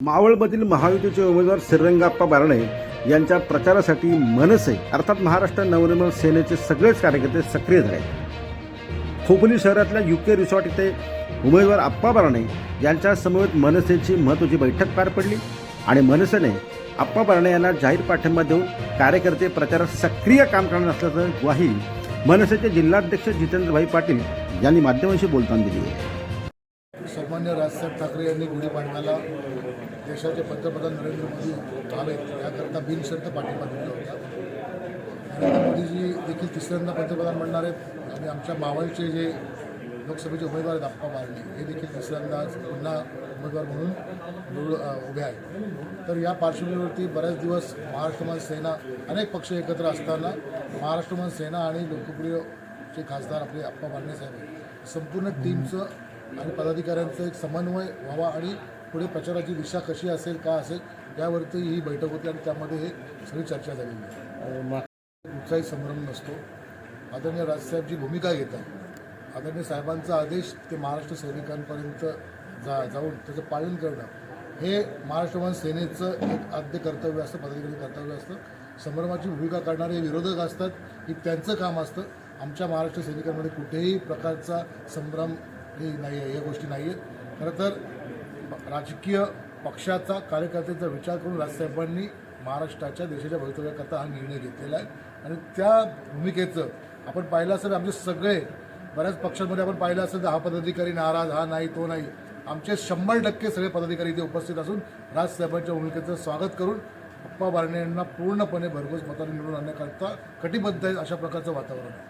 मावळमधील महायुतीचे उमेदवार श्रीरंगाप्पा बारणे यांच्या प्रचारासाठी मनसे अर्थात महाराष्ट्र नवनिर्माण सेनेचे सगळेच कार्यकर्ते सक्रिय झाले आहेत. खोपोली शहरातल्या युके रिसॉर्ट इथे उमेदवार आप्पा बारणे यांच्या समवेत मनसेची महत्त्वाची बैठक पार पडली आणि मनसेने आप्पा बारणे यांना जाहीर पाठिंबा देऊन कार्यकर्ते प्रचारात सक्रिय काम करणार असल्याचं ग्वाही मनसेचे जिल्हाध्यक्ष जितेंद्रभाई पाटील यांनी माध्यमांशी बोलताना दिली आहे सन्मान्य राजसाहेब ठाकरे यांनी गुढीपाडव्याला देशाचे पंतप्रधान नरेंद्र मोदी व्हावेत याकरता बिनशर्त पाठिंबा दिला होता. नरेंद्र मोदीजी देखील तिसऱ्यांदा पंतप्रधान म्हणणार आहेत. आणि आमच्या मावळचे जे लोकसभेचे उमेदवार आहेत आप्पा बारणे हे देखील तिसऱ्यांदा पुन्हा उमेदवार म्हणून निवड उभे आहेत. तर या पार्श्वभूमीवरती बऱ्याच दिवस महाराष्ट्रमान सेना अनेक पक्ष एकत्र असताना महाराष्ट्रमान सेना आणि लोकप्रियचे खासदार आपले आप्पा बारणे साहेब संपूर्ण टीमचं आणि पदाधिकाऱ्यांचं एक समन्वय व्हावा आणि पुढे प्रचाराची दिशा कशी असेल का असेल यावरती ही बैठक होती आणि त्यामध्ये हे सगळी चर्चा झालेली आहे. कुठचाही संभ्रम नसतो. आदरणीय राजसाहेबची भूमिका घेतात आदरणीय साहेबांचा आदेश ते महाराष्ट्र सैनिकांपर्यंत जा जाऊन त्याचं पालन करणं हे महाराष्ट्रमान सेनेचं एक आद्य कर्तव्य असतं पदाधिकारी कर्तव्य असतं. संभ्रमाची भूमिका करणारे विरोधक असतात ही त्यांचं काम असतं. आमच्या महाराष्ट्र सैनिकांमध्ये कुठेही प्रकारचा संभ्रम हे नाही आहे या गोष्टी नाही आहेत खरं तर राजकीय पक्षाचा कार्यकर्त्यांचा विचार करून राजसाहेबांनी महाराष्ट्राच्या देशाच्या भवितव्याकरता हा निर्णय घेतलेला आहे. आणि त्या भूमिकेचं आपण पाहिलं असेल आमचे सगळे बऱ्याच पक्षांमध्ये आपण पाहिलं असेल तर हा पदाधिकारी नाराज हा नाही तो नाही. आमचे शंभर टक्के सगळे पदाधिकारी इथे उपस्थित असून राजसाहेबांच्या भूमिकेचं स्वागत करून अप्पा बारणे यांना पूर्णपणे भरघोस मताने निवडून आणण्याकरता कटिबद्ध आहे अशा प्रकारचं वातावरण आहे.